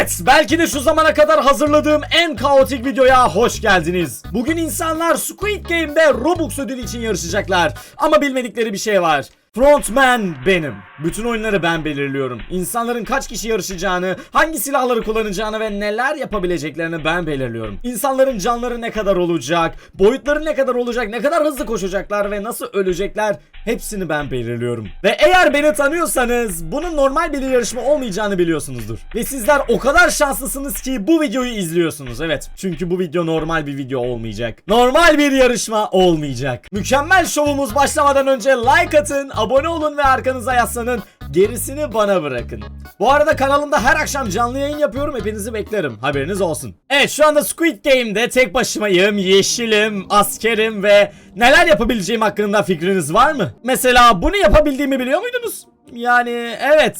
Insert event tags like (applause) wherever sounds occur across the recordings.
Evet, belki de şu zamana kadar hazırladığım en kaotik videoya hoş geldiniz. Bugün insanlar Squid Game'de Robux ödülü için yarışacaklar. Ama bilmedikleri bir şey var. Frontman benim. Bütün oyunları ben belirliyorum. İnsanların kaç kişi yarışacağını, hangi silahları kullanacağını ve neler yapabileceklerini ben belirliyorum. İnsanların canları ne kadar olacak, boyutları ne kadar olacak, ne kadar hızlı koşacaklar ve nasıl ölecekler hepsini ben belirliyorum. Ve eğer beni tanıyorsanız bunun normal bir yarışma olmayacağını biliyorsunuzdur. Ve sizler o kadar şanslısınız ki bu videoyu izliyorsunuz. Evet çünkü bu video normal bir video olmayacak. Normal bir yarışma olmayacak. Mükemmel şovumuz başlamadan önce like atın, abone olun ve arkanıza yaslanın. Gerisini bana bırakın. Bu arada kanalımda her akşam canlı yayın yapıyorum. Hepinizi beklerim. Haberiniz olsun. Evet şu anda Squid Game'de tek başımayım. Yeşilim, askerim ve neler yapabileceğim hakkında fikriniz var mı? Mesela bunu yapabildiğimi biliyor muydunuz? Yani evet.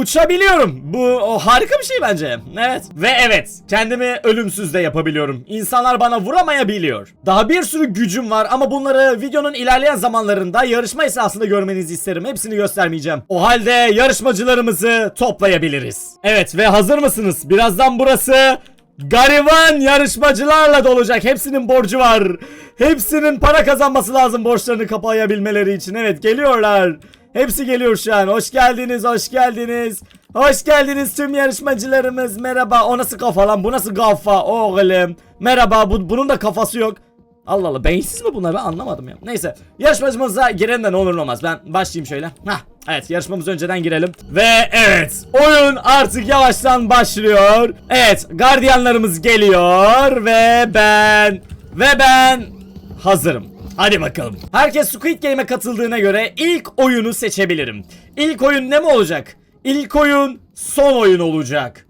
Uçabiliyorum. Bu o harika bir şey bence. Evet. Ve evet, kendimi ölümsüz de yapabiliyorum. İnsanlar bana vuramayabiliyor. Daha bir sürü gücüm var ama bunları videonun ilerleyen zamanlarında yarışma esnasında görmenizi isterim. Hepsini göstermeyeceğim. O halde yarışmacılarımızı toplayabiliriz. Evet ve hazır mısınız? Birazdan burası Gariban yarışmacılarla dolacak. Hepsinin borcu var. Hepsinin para kazanması lazım borçlarını kapayabilmeleri için. Evet geliyorlar. Hepsi geliyor şu an. Hoş geldiniz, hoş geldiniz. Hoş geldiniz tüm yarışmacılarımız. Merhaba. O nasıl kafa lan? Bu nasıl kafa oğlum? Merhaba. Bu, bunun da kafası yok. Allah Allah beyinsiz mi bunlar ben anlamadım ya. Neyse yarışmacımıza girelim de ne olur ne olmaz. Ben başlayayım şöyle. Hah evet yarışmamıza önceden girelim. Ve evet oyun artık yavaştan başlıyor. Evet gardiyanlarımız geliyor ve ben ve ben hazırım. Hadi bakalım. Herkes Squid Game'e katıldığına göre ilk oyunu seçebilirim. İlk oyun ne mi olacak? İlk oyun son oyun olacak.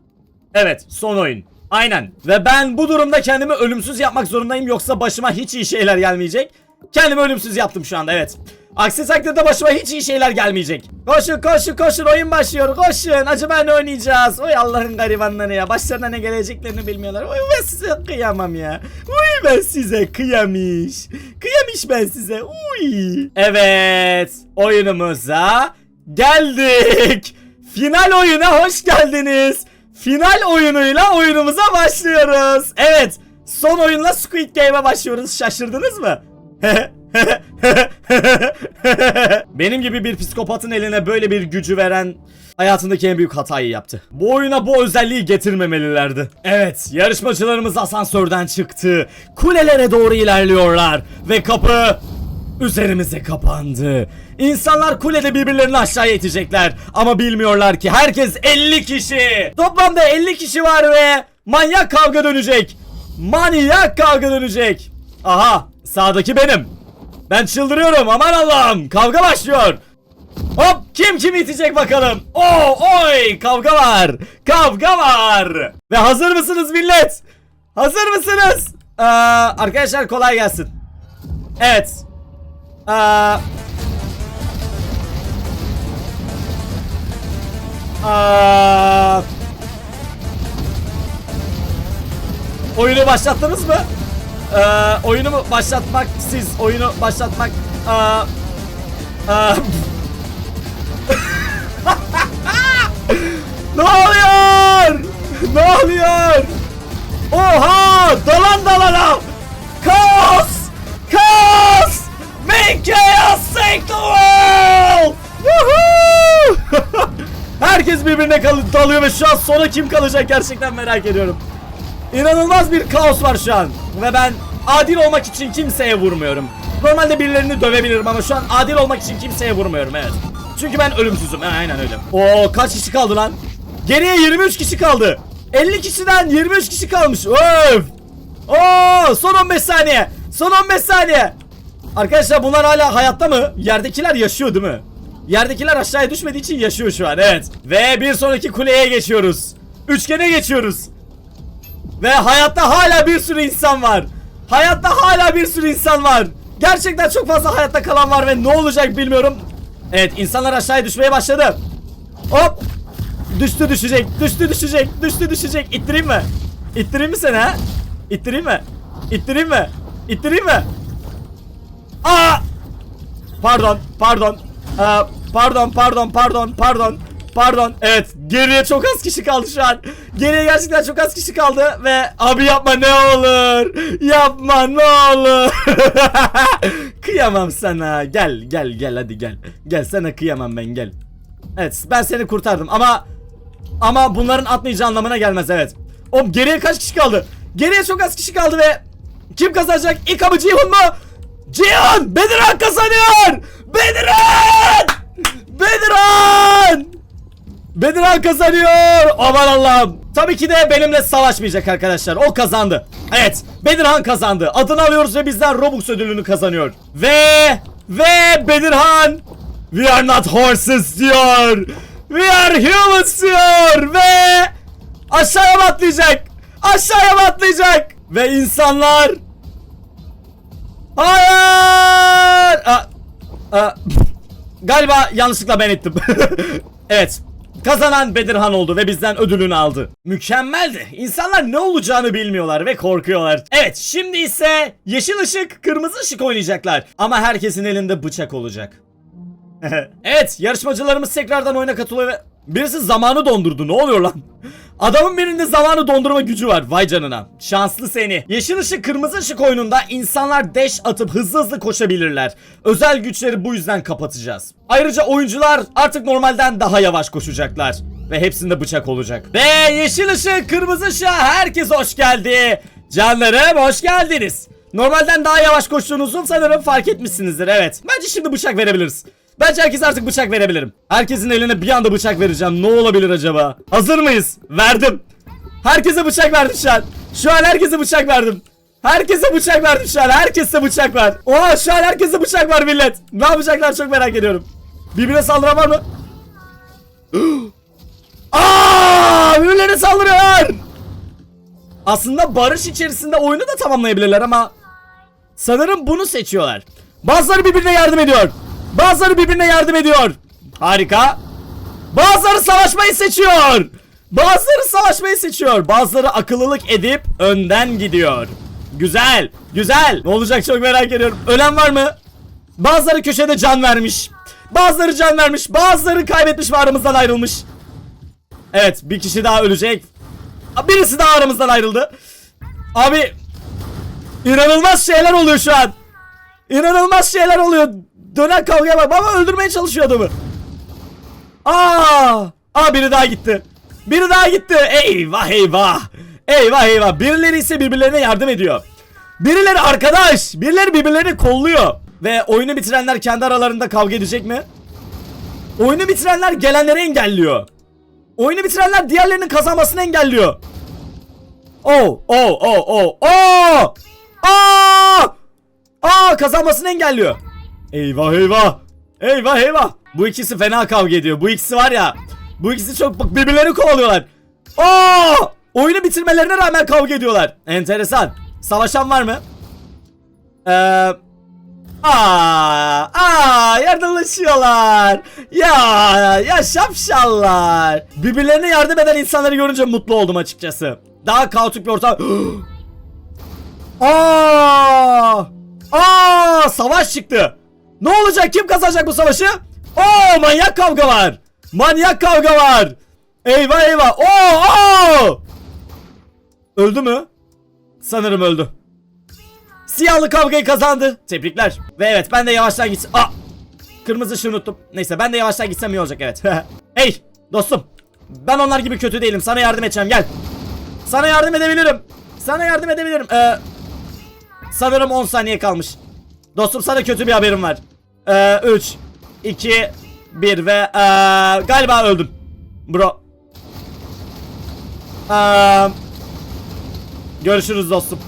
Evet son oyun. Aynen. Ve ben bu durumda kendimi ölümsüz yapmak zorundayım yoksa başıma hiç iyi şeyler gelmeyecek. Kendimi ölümsüz yaptım şu anda evet. Aksi takdirde başıma hiç iyi şeyler gelmeyecek. Koşun koşun koşun oyun başlıyor koşun. Acaba ne oynayacağız? Oy Allah'ın garibanları ya. Başlarına ne geleceklerini bilmiyorlar. Oy ben size kıyamam ya. Uy ben size kıyamış. Kıyamış ben size. Uy. Evet oyunumuza geldik. Final oyuna hoş geldiniz. Final oyunuyla oyunumuza başlıyoruz. Evet. Son oyunla Squid Game'e başlıyoruz. Şaşırdınız mı? (laughs) (laughs) Benim gibi bir psikopatın eline böyle bir gücü veren hayatındaki en büyük hatayı yaptı. Bu oyuna bu özelliği getirmemelilerdi. Evet, yarışmacılarımız asansörden çıktı. Kulelere doğru ilerliyorlar ve kapı üzerimize kapandı. İnsanlar kulede birbirlerini aşağıya itecekler ama bilmiyorlar ki herkes 50 kişi. Toplamda 50 kişi var ve manyak kavga dönecek. Manyak kavga dönecek. Aha, sağdaki benim. Ben çıldırıyorum aman Allah'ım kavga başlıyor. Hop kim kim itecek bakalım. Oo oy kavga var. Kavga var. Ve hazır mısınız millet? Hazır mısınız? Ee, arkadaşlar kolay gelsin. Evet. Aa, Aa, oyunu başlattınız mı? Ee, oyunu mu başlatmak siz oyunu başlatmak aa, (laughs) aa, ne oluyor? Ne oluyor? Oha! Dalan dalana! Kaos! Kaos! Make chaos take the world! (laughs) Herkes birbirine kal- dalıyor ve şu an sona kim kalacak gerçekten merak ediyorum. İnanılmaz bir kaos var şu an. Ve ben adil olmak için kimseye vurmuyorum. Normalde birilerini dövebilirim ama şu an adil olmak için kimseye vurmuyorum evet. Çünkü ben ölümsüzüm. Aynen öyle. Oo kaç kişi kaldı lan? Geriye 23 kişi kaldı. 50 kişiden 23 kişi kalmış. Öf! Oo son 15 saniye. Son 15 saniye. Arkadaşlar bunlar hala hayatta mı? Yerdekiler yaşıyor değil mi? Yerdekiler aşağıya düşmediği için yaşıyor şu an evet. Ve bir sonraki kuleye geçiyoruz. Üçgene geçiyoruz. Ve hayatta hala bir sürü insan var. Hayatta hala bir sürü insan var. Gerçekten çok fazla hayatta kalan var ve ne olacak bilmiyorum. Evet insanlar aşağıya düşmeye başladı. Hop. Düştü düşecek. Düştü düşecek. Düştü düşecek. İttireyim mi? İttireyim mi seni ha? İttireyim mi? İttireyim mi? İttireyim mi? Aa! Pardon, pardon. Aa, pardon, pardon, pardon, pardon. Pardon. Evet. Geriye çok az kişi kaldı şu an. Geriye gerçekten çok az kişi kaldı ve abi yapma ne olur. Yapma ne olur. (laughs) kıyamam sana. Gel gel gel hadi gel. Gel sana kıyamam ben gel. Evet ben seni kurtardım ama ama bunların atmayacağı anlamına gelmez evet. Oğlum geriye kaç kişi kaldı? Geriye çok az kişi kaldı ve kim kazanacak? İlk abı Cihun mu? Cihun! Bedirhan kazanıyor! Bedirhan! Bedirhan! Bedirhan kazanıyor! Aman Allah'ım! Tabii ki de benimle savaşmayacak arkadaşlar. O kazandı. Evet, Bedirhan kazandı. Adını alıyoruz ve bizden Robux ödülünü kazanıyor. Ve ve Bedirhan We are not horses diyor. We are humans diyor ve aşağıya mı atlayacak? Aşağıya mı atlayacak? Ve insanlar Hayır! Aa, aa, galiba yanlışlıkla ben ettim. (laughs) evet. Kazanan Bedirhan oldu ve bizden ödülünü aldı. Mükemmeldi. İnsanlar ne olacağını bilmiyorlar ve korkuyorlar. Evet şimdi ise yeşil ışık, kırmızı ışık oynayacaklar. Ama herkesin elinde bıçak olacak. (laughs) evet yarışmacılarımız tekrardan oyuna katılıyor ve birisi zamanı dondurdu ne oluyor lan? Adamın birinde zamanı dondurma gücü var vay canına. Şanslı seni. Yeşil ışık kırmızı ışık oyununda insanlar dash atıp hızlı hızlı koşabilirler. Özel güçleri bu yüzden kapatacağız. Ayrıca oyuncular artık normalden daha yavaş koşacaklar. Ve hepsinde bıçak olacak. Ve yeşil ışık kırmızı ışığa herkes hoş geldi. Canlarım hoş geldiniz. Normalden daha yavaş koştuğunuzu sanırım fark etmişsinizdir evet. Bence şimdi bıçak verebiliriz. Bence herkes artık bıçak verebilirim. Herkesin eline bir anda bıçak vereceğim. Ne olabilir acaba? Hazır mıyız? Verdim. Herkese bıçak verdim şu an. Şu an herkese bıçak verdim. Herkese bıçak verdim şu an. Herkese bıçak var. Oha şu an herkese bıçak var millet. Ne yapacaklar çok merak ediyorum. Birbirine saldıran var mı? (gasps) Aa, birbirlerine saldırıyorlar. Aslında barış içerisinde oyunu da tamamlayabilirler ama sanırım bunu seçiyorlar. Bazıları birbirine yardım ediyor. Bazıları birbirine yardım ediyor. Harika. Bazıları savaşmayı seçiyor. Bazıları savaşmayı seçiyor. Bazıları akıllılık edip önden gidiyor. Güzel. Güzel. Ne olacak çok merak ediyorum. Ölen var mı? Bazıları köşede can vermiş. Bazıları can vermiş. Bazıları kaybetmiş ve aramızdan ayrılmış. Evet bir kişi daha ölecek. Birisi daha aramızdan ayrıldı. Abi inanılmaz şeyler oluyor şu an. İnanılmaz şeyler oluyor. Dönen kavgaya bak. Baba öldürmeye çalışıyor adamı. Aa! Aa biri daha gitti. Biri daha gitti. Eyvah eyvah. Eyvah eyvah. Birileri ise birbirlerine yardım ediyor. Birileri arkadaş. Birileri birbirlerini kolluyor. Ve oyunu bitirenler kendi aralarında kavga edecek mi? Oyunu bitirenler gelenleri engelliyor. Oyunu bitirenler diğerlerinin kazanmasını engelliyor. Oh, oh, oh, oh, oh! Aa! Aa kazanmasını engelliyor. Eyvah eyvah. Eyvah eyvah. Bu ikisi fena kavga ediyor. Bu ikisi var ya. Bu ikisi çok birbirlerini kovalıyorlar. Aa! Oyunu bitirmelerine rağmen kavga ediyorlar. Enteresan. Savaşan var mı? Eee Aa, aa yardımlaşıyorlar. Ya ya şapşallar. Birbirlerine yardım eden insanları görünce mutlu oldum açıkçası. Daha kaotik bir ortam. (gasps) aa! Aa! Savaş çıktı. Ne olacak? Kim kazanacak bu savaşı? Oo, manyak kavga var. Manyak kavga var. Eyvah eyvah. Oo! oo! Öldü mü? Sanırım öldü. Siyahlı kavgayı kazandı. Tebrikler. Ve evet ben de yavaştan gitsin. Aa! Kırmızı ışığı unuttum. Neyse ben de yavaştan gitsem iyi olacak evet. (laughs) hey dostum. Ben onlar gibi kötü değilim. Sana yardım edeceğim gel. Sana yardım edebilirim. Sana yardım edebilirim. Ee, sanırım 10 saniye kalmış. Dostum sana kötü bir haberim var. Ee, 3, 2, 1 ve ee, galiba öldüm. Bro. Ee, görüşürüz dostum.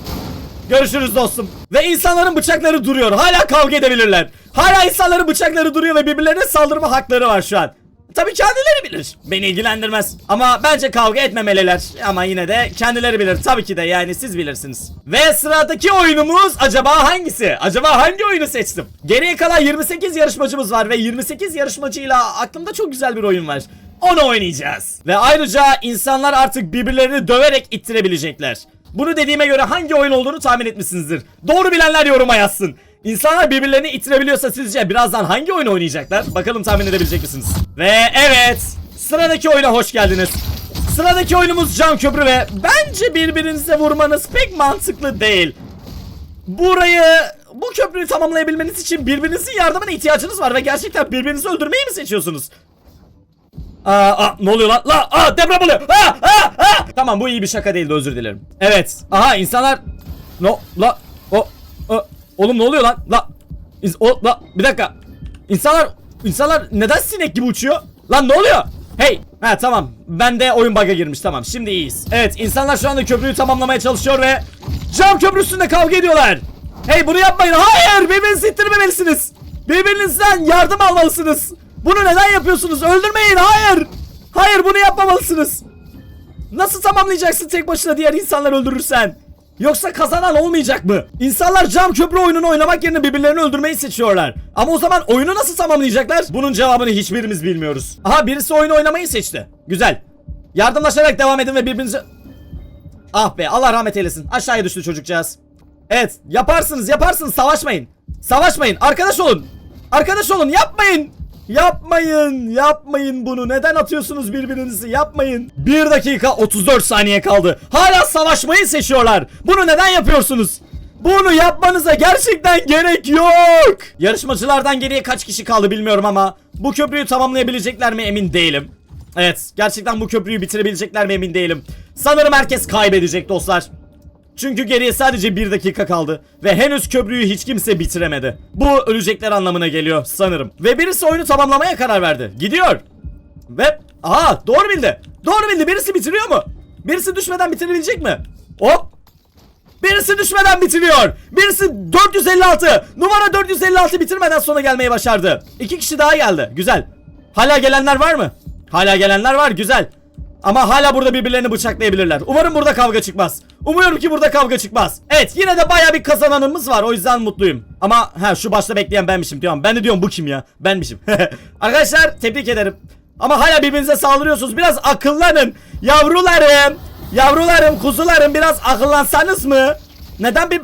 Görüşürüz dostum. Ve insanların bıçakları duruyor. Hala kavga edebilirler. Hala insanların bıçakları duruyor ve birbirlerine saldırma hakları var şu an. Tabii kendileri bilir. Beni ilgilendirmez. Ama bence kavga etmemeliler. Ama yine de kendileri bilir. Tabii ki de yani siz bilirsiniz. Ve sıradaki oyunumuz acaba hangisi? Acaba hangi oyunu seçtim? Geriye kalan 28 yarışmacımız var ve 28 yarışmacıyla aklımda çok güzel bir oyun var. Onu oynayacağız. Ve ayrıca insanlar artık birbirlerini döverek ittirebilecekler. Bunu dediğime göre hangi oyun olduğunu tahmin etmişsinizdir. Doğru bilenler yoruma yazsın. İnsanlar birbirlerini itirebiliyorsa sizce birazdan hangi oyun oynayacaklar? Bakalım tahmin edebilecek misiniz? Ve evet sıradaki oyuna hoş geldiniz. Sıradaki oyunumuz cam köprü ve bence birbirinize vurmanız pek mantıklı değil. Burayı bu köprüyü tamamlayabilmeniz için birbirinizin yardımına ihtiyacınız var ve gerçekten birbirinizi öldürmeyi mi seçiyorsunuz? Aa, aa, ne oluyor lan? La, aa, deprem oluyor. Aa, aa, aa. Tamam bu iyi bir şaka değildi özür dilerim. Evet. Aha insanlar No la o, o oğlum ne oluyor lan? La İns- o la bir dakika. İnsanlar insanlar neden sinek gibi uçuyor? Lan ne oluyor? Hey. Ha tamam. Ben de oyun bug'a girmiş. Tamam. Şimdi iyiyiz. Evet, insanlar şu anda köprüyü tamamlamaya çalışıyor ve cam köprüsünde kavga ediyorlar. Hey bunu yapmayın. Hayır! Birbirinizi ittirmemelisiniz. Birbirinizden yardım almalısınız. Bunu neden yapıyorsunuz? Öldürmeyin. Hayır. Hayır bunu yapmamalısınız. Nasıl tamamlayacaksın tek başına diğer insanları öldürürsen? Yoksa kazanan olmayacak mı? İnsanlar cam köprü oyununu oynamak yerine birbirlerini öldürmeyi seçiyorlar. Ama o zaman oyunu nasıl tamamlayacaklar? Bunun cevabını hiçbirimiz bilmiyoruz. Aha birisi oyunu oynamayı seçti. Güzel. Yardımlaşarak devam edin ve birbirinizi... Ah be Allah rahmet eylesin. Aşağıya düştü çocukcağız. Evet yaparsınız yaparsınız savaşmayın. Savaşmayın arkadaş olun. Arkadaş olun yapmayın. Yapmayın yapmayın bunu. Neden atıyorsunuz birbirinizi? Yapmayın. 1 dakika 34 saniye kaldı. Hala savaşmayı seçiyorlar. Bunu neden yapıyorsunuz? Bunu yapmanıza gerçekten gerek yok. Yarışmacılardan geriye kaç kişi kaldı bilmiyorum ama Bu köprüyü tamamlayabilecekler mi emin değilim. Evet gerçekten bu köprüyü bitirebilecekler mi emin değilim. Sanırım herkes kaybedecek dostlar çünkü geriye sadece bir dakika kaldı ve henüz köprüyü hiç kimse bitiremedi. Bu ölecekler anlamına geliyor sanırım. Ve birisi oyunu tamamlamaya karar verdi. Gidiyor. Ve aha doğru bildi. Doğru bildi. Birisi bitiriyor mu? Birisi düşmeden bitirebilecek mi? Hop. Birisi düşmeden bitiriyor. Birisi 456. Numara 456 bitirmeden sona gelmeyi başardı. İki kişi daha geldi. Güzel. Hala gelenler var mı? Hala gelenler var. Güzel. Ama hala burada birbirlerini bıçaklayabilirler. Umarım burada kavga çıkmaz. Umuyorum ki burada kavga çıkmaz. Evet yine de baya bir kazananımız var. O yüzden mutluyum. Ama ha şu başta bekleyen benmişim diyorum. Ben de diyorum bu kim ya? Benmişim. (laughs) Arkadaşlar tebrik ederim. Ama hala birbirinize saldırıyorsunuz. Biraz akıllanın. Yavrularım. Yavrularım, kuzularım biraz akıllansanız mı? Neden bir...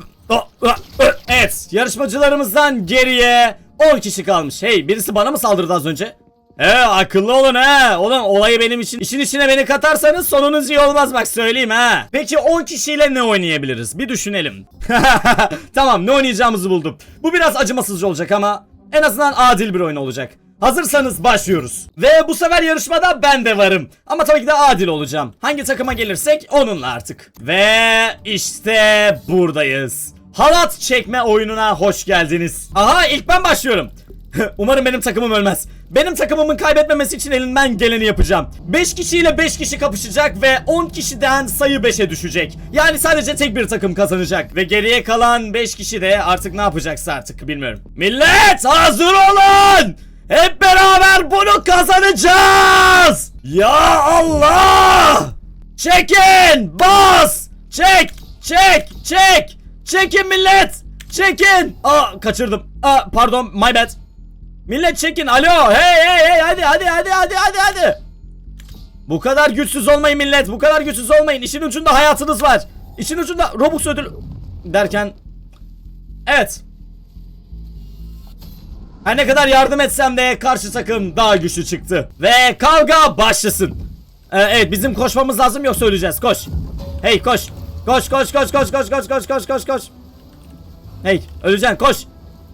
Evet yarışmacılarımızdan geriye 10 kişi kalmış. Hey birisi bana mı saldırdı az önce? He akıllı olun he. Oğlum olayı benim için işin içine beni katarsanız sonunuz iyi olmaz bak söyleyeyim ha. Peki 10 kişiyle ne oynayabiliriz? Bir düşünelim. (laughs) tamam ne oynayacağımızı buldum. Bu biraz acımasızca olacak ama en azından adil bir oyun olacak. Hazırsanız başlıyoruz. Ve bu sefer yarışmada ben de varım. Ama tabii ki de adil olacağım. Hangi takıma gelirsek onunla artık. Ve işte buradayız. Halat çekme oyununa hoş geldiniz. Aha ilk ben başlıyorum. (laughs) Umarım benim takımım ölmez. Benim takımımın kaybetmemesi için elimden geleni yapacağım. 5 kişiyle 5 kişi kapışacak ve 10 kişiden sayı 5'e düşecek. Yani sadece tek bir takım kazanacak. Ve geriye kalan 5 kişi de artık ne yapacaksa artık bilmiyorum. Millet hazır olun! Hep beraber bunu kazanacağız! Ya Allah! Çekin! Bas! Çek! Çek! Çek! Çekin millet! Çekin! Aa kaçırdım. Aa pardon my bad. Millet çekin. Alo. Hey hey hey hadi hadi hadi hadi hadi hadi. Bu kadar güçsüz olmayın millet. Bu kadar güçsüz olmayın. İşin ucunda hayatınız var. İşin ucunda Robux ödül derken Evet. Her ne kadar yardım etsem de karşı takım daha güçlü çıktı. Ve kavga başlasın. Ee, evet bizim koşmamız lazım yoksa öleceğiz. Koş. Hey koş. Koş koş koş koş koş koş koş koş koş koş. Hey öleceksin koş.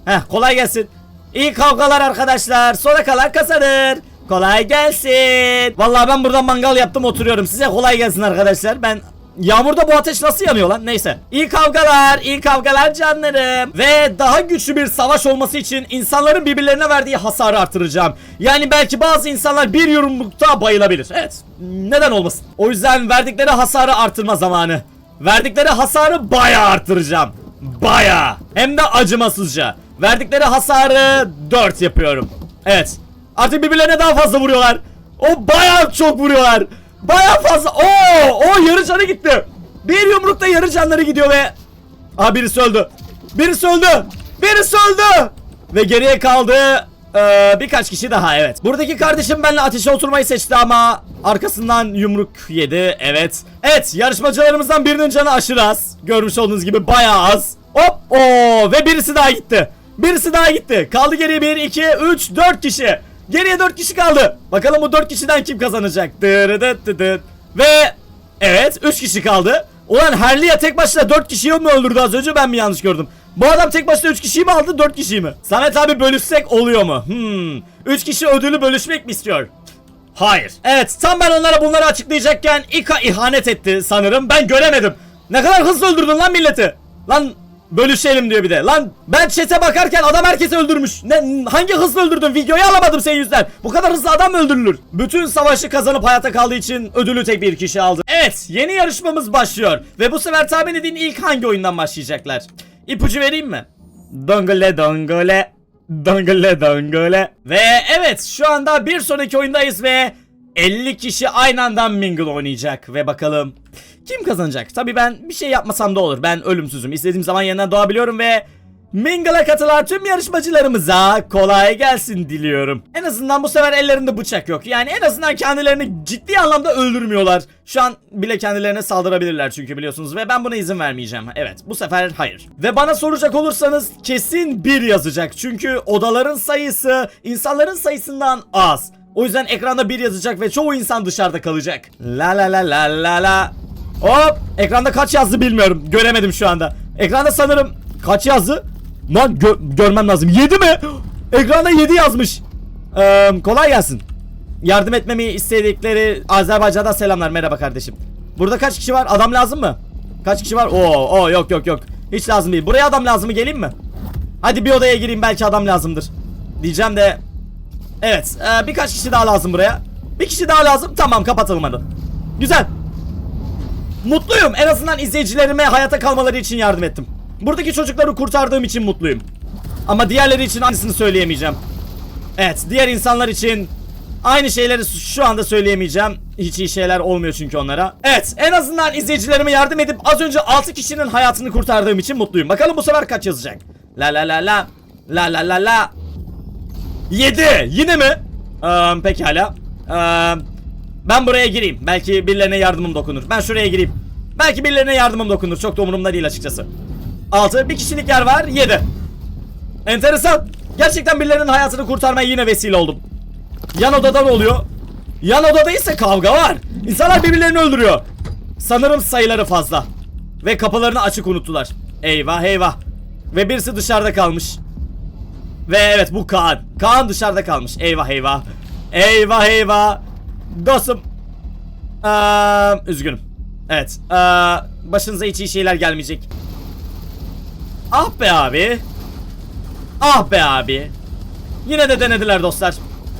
Heh kolay gelsin. İyi kavgalar arkadaşlar. Sona kalan kazanır. Kolay gelsin. Vallahi ben burada mangal yaptım oturuyorum. Size kolay gelsin arkadaşlar. Ben Yağmurda bu ateş nasıl yanıyor lan? Neyse. İyi kavgalar, iyi kavgalar canlarım. Ve daha güçlü bir savaş olması için insanların birbirlerine verdiği hasarı artıracağım. Yani belki bazı insanlar bir yumrukta bayılabilir. Evet. Neden olmasın? O yüzden verdikleri hasarı artırma zamanı. Verdikleri hasarı bayağı artıracağım. Bayağı. Hem de acımasızca. Verdikleri hasarı 4 yapıyorum. Evet. Artık birbirlerine daha fazla vuruyorlar. O bayağı çok vuruyorlar. Bayağı fazla. Oo, o yarı canı gitti. Bir yumrukta yarı canları gidiyor ve Aa birisi öldü. Birisi öldü. Birisi öldü. Ve geriye kaldı ee, birkaç kişi daha evet. Buradaki kardeşim benimle ateşe oturmayı seçti ama arkasından yumruk yedi. Evet. Evet yarışmacılarımızdan birinin canı aşırı az. Görmüş olduğunuz gibi bayağı az. Hop o ve birisi daha gitti. Birisi daha gitti. Kaldı geriye 1 2 3 4 kişi. Geriye 4 kişi kaldı. Bakalım bu 4 kişiden kim kazanacak? Dırıdıt Ve evet 3 kişi kaldı. Ulan Herliya tek başına 4 kişiyi mi öldürdü az önce ben mi yanlış gördüm? Bu adam tek başına 3 kişiyi mi aldı 4 kişiyi mi? Samet abi bölüşsek oluyor mu? Hmm. 3 kişi ödülü bölüşmek mi istiyor? Hayır. Evet tam ben onlara bunları açıklayacakken İka ihanet etti sanırım. Ben göremedim. Ne kadar hızlı öldürdün lan milleti. Lan bölüşelim diyor bir de. Lan ben chat'e bakarken adam herkesi öldürmüş. Ne, hangi hızlı öldürdün? Videoyu alamadım senin yüzünden. Bu kadar hızlı adam mı öldürülür? Bütün savaşı kazanıp hayatta kaldığı için ödülü tek bir kişi aldı. Evet yeni yarışmamız başlıyor. Ve bu sefer tahmin edin ilk hangi oyundan başlayacaklar? İpucu vereyim mi? Dongole dongole. Dongole dongole. Ve evet şu anda bir sonraki oyundayız ve 50 kişi aynı anda mingle oynayacak. Ve bakalım kim kazanacak? Tabi ben bir şey yapmasam da olur. Ben ölümsüzüm. İstediğim zaman yeniden doğabiliyorum ve Mingle'a katılan tüm yarışmacılarımıza kolay gelsin diliyorum. En azından bu sefer ellerinde bıçak yok. Yani en azından kendilerini ciddi anlamda öldürmüyorlar. Şu an bile kendilerine saldırabilirler çünkü biliyorsunuz ve ben buna izin vermeyeceğim. Evet bu sefer hayır. Ve bana soracak olursanız kesin bir yazacak. Çünkü odaların sayısı insanların sayısından az. O yüzden ekranda bir yazacak ve çoğu insan dışarıda kalacak. La la la la la la. Hop! Ekranda kaç yazdı bilmiyorum. Göremedim şu anda. Ekranda sanırım kaç yazdı? Lan gö- görmem lazım. 7 mi? (gasps) Ekranda 7 yazmış. Ee, kolay gelsin. Yardım etmemi istedikleri Azerbaycan'dan selamlar. Merhaba kardeşim. Burada kaç kişi var? Adam lazım mı? Kaç kişi var? Oo, oo yok yok yok. Hiç lazım değil. Buraya adam lazım mı? Geleyim mi? Hadi bir odaya gireyim belki adam lazımdır. Diyeceğim de Evet ee, birkaç kişi daha lazım buraya Bir kişi daha lazım tamam kapatalım hadi Güzel Mutluyum. En azından izleyicilerime hayata kalmaları için yardım ettim. Buradaki çocukları kurtardığım için mutluyum. Ama diğerleri için aynısını söyleyemeyeceğim. Evet diğer insanlar için Aynı şeyleri şu anda söyleyemeyeceğim. Hiç iyi şeyler olmuyor çünkü onlara. Evet en azından izleyicilerime yardım edip Az önce 6 kişinin hayatını kurtardığım için mutluyum. Bakalım bu sefer kaç yazacak? La la la la. La la la la. 7 yine mi? Ee, pekala. Ee, ben buraya gireyim. Belki birilerine yardımım dokunur. Ben şuraya gireyim. Belki birilerine yardımım dokunur. Çok da umurumda değil açıkçası. 6 bir kişilik yer var 7. Enteresan. Gerçekten birilerinin hayatını kurtarmaya yine vesile oldum. Yan odada ne oluyor? Yan odada ise kavga var. İnsanlar birbirlerini öldürüyor. Sanırım sayıları fazla. Ve kapılarını açık unuttular. Eyvah eyvah. Ve birisi dışarıda kalmış. Ve evet bu Kaan. Kaan dışarıda kalmış. Eyvah eyvah. Eyvah eyvah. Dostum. Ee, üzgünüm. Evet. Ee, başınıza hiç iyi şeyler gelmeyecek. Ah be abi. Ah be abi. Yine de denediler dostlar.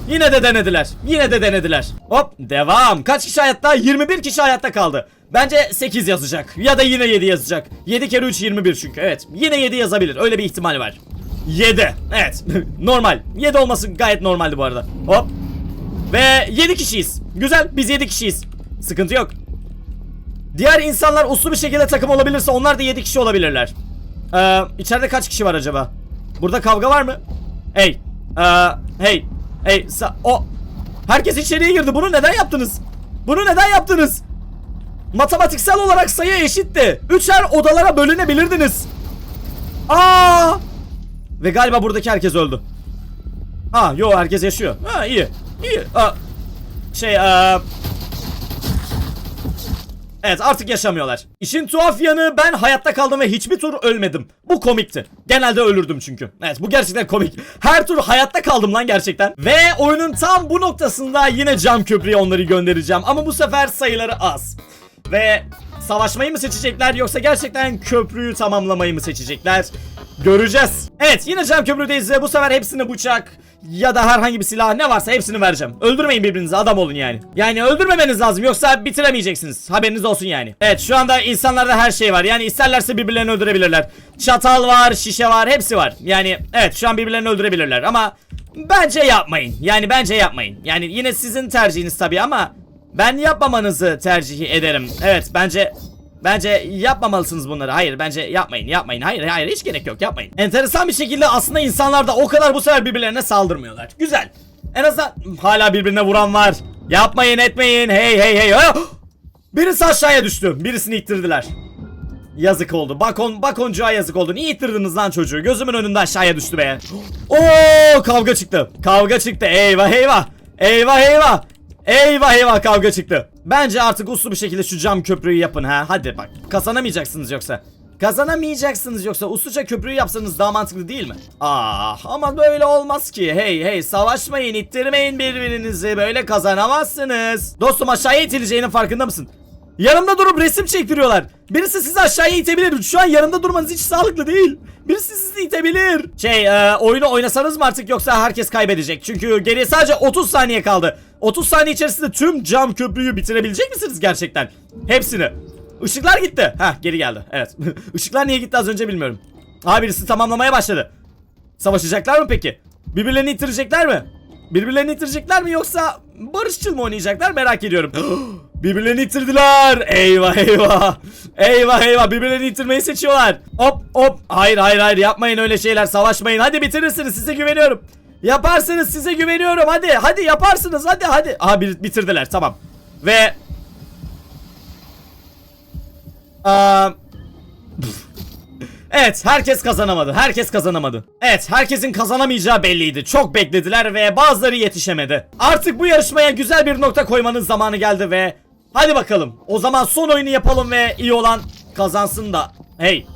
Yine de denediler. Yine de denediler. Hop devam. Kaç kişi hayatta? 21 kişi hayatta kaldı. Bence 8 yazacak. Ya da yine 7 yazacak. 7 kere 3 21 çünkü. Evet. Yine 7 yazabilir. Öyle bir ihtimal var. 7. Evet. (laughs) normal. 7 olması gayet normaldi bu arada. Hop. Ve 7 kişiyiz. Güzel. Biz 7 kişiyiz. Sıkıntı yok. Diğer insanlar uslu bir şekilde takım olabilirse onlar da 7 kişi olabilirler. Ee, içeride kaç kişi var acaba? Burada kavga var mı? Hey. Ee, hey. Hey. Sa- o. Herkes içeriye girdi. Bunu neden yaptınız? Bunu neden yaptınız? Matematiksel olarak sayı eşitti. Üçer odalara bölünebilirdiniz. Aa! Ve galiba buradaki herkes öldü. Ha, yo herkes yaşıyor. Ha, iyi. Aa, şey, aa... Evet artık yaşamıyorlar. İşin tuhaf yanı ben hayatta kaldım ve hiçbir tur ölmedim. Bu komikti. Genelde ölürdüm çünkü. Evet bu gerçekten komik. Her tur hayatta kaldım lan gerçekten. Ve oyunun tam bu noktasında yine cam köprüye onları göndereceğim. Ama bu sefer sayıları az. Ve savaşmayı mı seçecekler yoksa gerçekten köprüyü tamamlamayı mı seçecekler? Göreceğiz. Evet yine cam köprüdeyiz ve bu sefer hepsini bıçak ya da herhangi bir silah ne varsa hepsini vereceğim. Öldürmeyin birbirinizi adam olun yani. Yani öldürmemeniz lazım yoksa bitiremeyeceksiniz. Haberiniz olsun yani. Evet şu anda insanlarda her şey var. Yani isterlerse birbirlerini öldürebilirler. Çatal var, şişe var, hepsi var. Yani evet şu an birbirlerini öldürebilirler ama bence yapmayın. Yani bence yapmayın. Yani yine sizin tercihiniz tabii ama ben yapmamanızı tercih ederim. Evet bence Bence yapmamalısınız bunları. Hayır bence yapmayın yapmayın. Hayır hayır hiç gerek yok yapmayın. Enteresan bir şekilde aslında insanlar da o kadar bu sefer birbirlerine saldırmıyorlar. Güzel. En azından hala birbirine vuran var. Yapmayın etmeyin. Hey hey hey. Ah! Birisi aşağıya düştü. Birisini ittirdiler. Yazık oldu. Bakon bakoncuğa yazık oldu. Niye ittirdiniz lan çocuğu? Gözümün önünde aşağıya düştü be. Oo kavga çıktı. Kavga çıktı. Eyvah eyvah. Eyvah eyvah. Eyvah eyvah kavga çıktı. Bence artık uslu bir şekilde şu cam köprüyü yapın ha. Hadi bak. Kazanamayacaksınız yoksa. Kazanamayacaksınız yoksa usluca köprüyü yapsanız daha mantıklı değil mi? Ah ama böyle olmaz ki. Hey hey savaşmayın ittirmeyin birbirinizi böyle kazanamazsınız. Dostum aşağıya itileceğinin farkında mısın? Yanımda durup resim çektiriyorlar. Birisi sizi aşağıya itebilir. Şu an yanımda durmanız hiç sağlıklı değil. Birisi sizi itebilir. Şey e, oyunu oynasanız mı artık yoksa herkes kaybedecek. Çünkü geriye sadece 30 saniye kaldı. 30 saniye içerisinde tüm cam köprüyü bitirebilecek misiniz gerçekten? Hepsini. Işıklar gitti. Heh geri geldi. Evet. (laughs) Işıklar niye gitti az önce bilmiyorum. Aa birisi tamamlamaya başladı. Savaşacaklar mı peki? Birbirlerini itirecekler mi? Birbirlerini itirecekler mi yoksa barışçıl mı oynayacaklar merak ediyorum. (gasps) Birbirlerini itirdiler. Eyvah eyvah. Eyvah eyvah birbirlerini itirmeyi seçiyorlar. Hop hop. Hayır hayır hayır yapmayın öyle şeyler savaşmayın. Hadi bitirirsiniz size güveniyorum. Yaparsınız size güveniyorum hadi hadi yaparsınız hadi hadi. Aha bitirdiler tamam. Ve Aa, (laughs) Evet herkes kazanamadı. Herkes kazanamadı. Evet herkesin kazanamayacağı belliydi. Çok beklediler ve bazıları yetişemedi. Artık bu yarışmaya güzel bir nokta koymanın zamanı geldi ve hadi bakalım. O zaman son oyunu yapalım ve iyi olan kazansın da. Hey.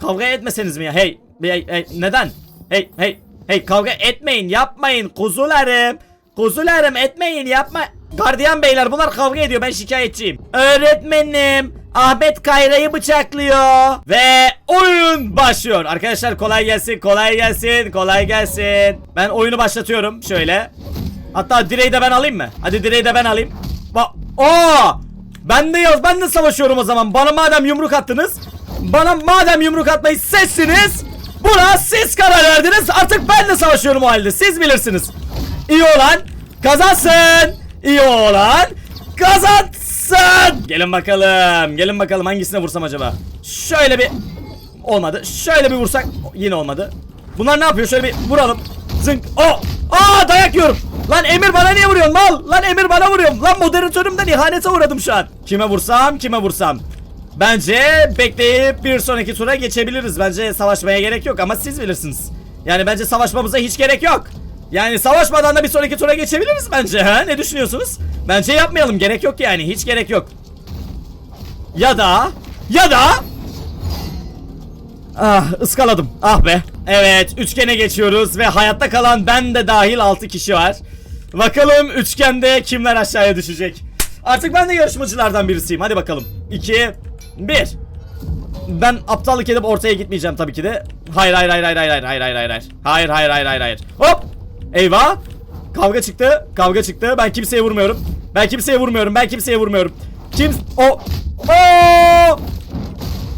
Kavga etmeseniz mi ya? Hey. Hey, hey, neden? Hey hey hey kavga etmeyin yapmayın kuzularım. Kuzularım etmeyin yapma. Gardiyan beyler bunlar kavga ediyor ben şikayetçiyim. Öğretmenim Ahmet Kayra'yı bıçaklıyor. Ve oyun başlıyor. Arkadaşlar kolay gelsin kolay gelsin kolay gelsin. Ben oyunu başlatıyorum şöyle. Hatta direği de ben alayım mı? Hadi direği de ben alayım. Ba Oo! Ben de yaz ben de savaşıyorum o zaman. Bana madem yumruk attınız. Bana madem yumruk atmayı seçtiniz. Buna siz karar verdiniz. Artık ben de savaşıyorum o halde. Siz bilirsiniz. İyi olan kazansın. İyi olan kazansın. Gelin bakalım. Gelin bakalım hangisine vursam acaba? Şöyle bir olmadı. Şöyle bir vursak yine olmadı. Bunlar ne yapıyor? Şöyle bir vuralım. Zınk. O. Aa dayak yiyorum. Lan Emir bana niye vuruyorsun mal? Lan Emir bana vuruyorum. Lan moderatörümden ihanete uğradım şu an. Kime vursam kime vursam. Bence bekleyip bir sonraki tura geçebiliriz. Bence savaşmaya gerek yok ama siz bilirsiniz. Yani bence savaşmamıza hiç gerek yok. Yani savaşmadan da bir sonraki tura geçebiliriz bence ha? Ne düşünüyorsunuz? Bence yapmayalım. Gerek yok yani. Hiç gerek yok. Ya da ya da Ah ıskaladım. Ah be. Evet üçgene geçiyoruz ve hayatta kalan ben de dahil 6 kişi var. Bakalım üçgende kimler aşağıya düşecek. Artık ben de yarışmacılardan birisiyim. Hadi bakalım. 2 1 Ben aptallık edip ortaya gitmeyeceğim tabii ki de. Hayır hayır hayır hayır hayır hayır hayır hayır hayır. Hayır hayır hayır hayır hayır. Hop! Eyvah! Kavga çıktı. Kavga çıktı. Ben kimseye vurmuyorum. Ben kimseye vurmuyorum. Ben kimseye vurmuyorum. Kim o o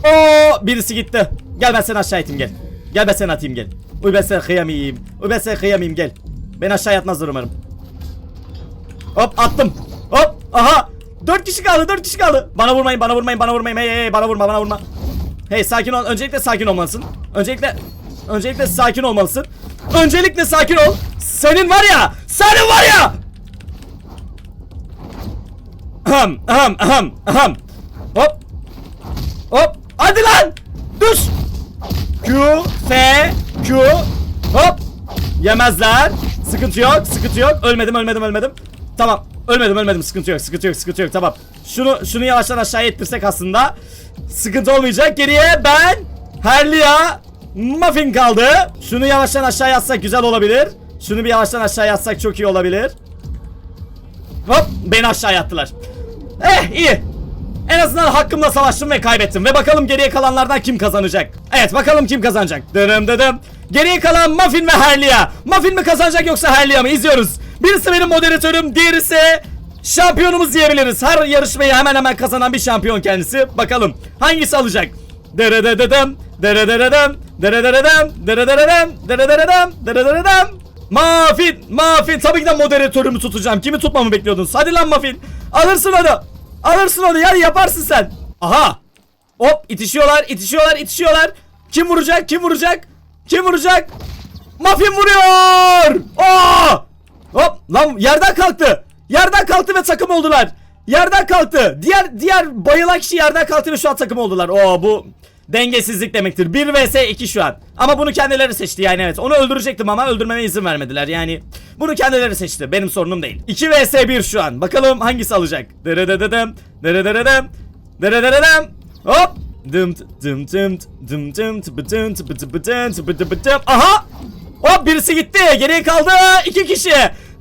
Oo, birisi gitti. Gel ben seni aşağı iteyim gel. Gel ben seni atayım gel. Uy ben seni kıyamayayım. Uy ben seni kıyamayayım gel. Ben aşağı yatmazlar umarım. Hop attım. Hop aha. Dört kişi kaldı dört kişi kaldı. Bana vurmayın bana vurmayın bana vurmayın. Hey hey, bana vurma bana vurma. Hey sakin ol. Öncelikle sakin olmalısın. Öncelikle öncelikle sakin olmalısın. Öncelikle sakin ol. Senin var ya. Senin var ya. Ahem ahem ahem ahem. Hop Hop hadi lan düş Q F Q Hop Yemezler Sıkıntı yok sıkıntı yok Ölmedim ölmedim ölmedim Tamam ölmedim ölmedim sıkıntı yok sıkıntı yok sıkıntı yok tamam Şunu şunu yavaştan aşağıya ettirsek aslında Sıkıntı olmayacak geriye ben Herlia Muffin kaldı Şunu yavaştan aşağı yatsak güzel olabilir Şunu bir yavaştan aşağı yatsak çok iyi olabilir Hop beni aşağı yattılar Eh iyi en azından hakkımla savaştım ve kaybettim. Ve bakalım geriye kalanlardan kim kazanacak? Evet bakalım kim kazanacak? Dırım dıdım. Geriye kalan Muffin ve Herlia. Muffin mi kazanacak yoksa Herlia mı? İzliyoruz. Birisi benim moderatörüm, diğerisi şampiyonumuz diyebiliriz. Her yarışmayı hemen hemen kazanan bir şampiyon kendisi. Bakalım hangisi alacak? Dırıdıdıdım. Dırıdıdıdım. Dırıdıdıdım. Dırıdıdıdım. Dırıdıdıdım. Dırıdıdıdım. Muffin, Muffin. Tabii ki de moderatörümü tutacağım. Kimi tutmamı bekliyordunuz? Hadi lan Muffin. Alırsın onu. Alırsın onu yani yaparsın sen. Aha. Hop itişiyorlar itişiyorlar itişiyorlar. Kim vuracak kim vuracak? Kim vuracak? Muffin vuruyor. Aa! Hop lan yerden kalktı. Yerden kalktı ve takım oldular. Yerden kalktı. Diğer diğer bayılan kişi yerden kalktı ve şu an takım oldular. Oo bu dengesizlik demektir. 1 vs 2 şu an. Ama bunu kendileri seçti yani evet. Onu öldürecektim ama öldürmeme izin vermediler. Yani bunu kendileri seçti. Benim sorunum değil. 2 vs 1 şu an. Bakalım hangisi alacak. Dırıdıdıdım. Dırıdıdıdım. Dırıdıdıdım. Hop. Dım dım dım dım dım tıbıdım tıbıdım tıbıdım Aha. Hop birisi gitti. Geriye kaldı iki kişi.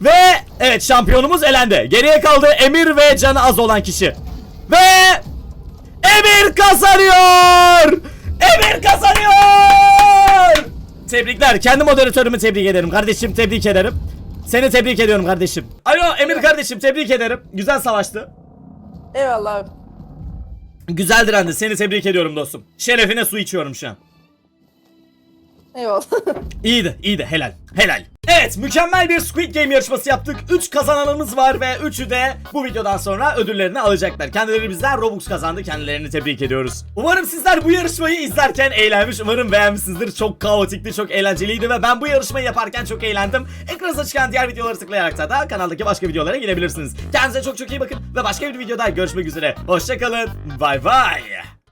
Ve evet şampiyonumuz elendi. Geriye kaldı Emir ve canı az olan kişi. Ve Emir kazanıyor. Emir kazanıyor. Tebrikler. Kendi moderatörümü tebrik ederim. Kardeşim tebrik ederim. Seni tebrik ediyorum kardeşim. Alo Emir kardeşim tebrik ederim. Güzel savaştı. Eyvallah abi. Güzel direndi. Seni tebrik ediyorum dostum. Şerefine su içiyorum şu an. Eyvallah. (laughs) İyiydi, iyiydi. Helal. Helal. Evet, mükemmel bir Squid Game yarışması yaptık. 3 kazananımız var ve 3'ü de bu videodan sonra ödüllerini alacaklar. Kendileri bizden Robux kazandı. Kendilerini tebrik ediyoruz. Umarım sizler bu yarışmayı izlerken eğlenmiş. Umarım beğenmişsinizdir. Çok kaotikti, çok eğlenceliydi ve ben bu yarışmayı yaparken çok eğlendim. Ekranınıza çıkan diğer videoları tıklayarak da kanaldaki başka videolara gidebilirsiniz. Kendinize çok çok iyi bakın ve başka bir videoda görüşmek üzere. Hoşçakalın. Bay bay.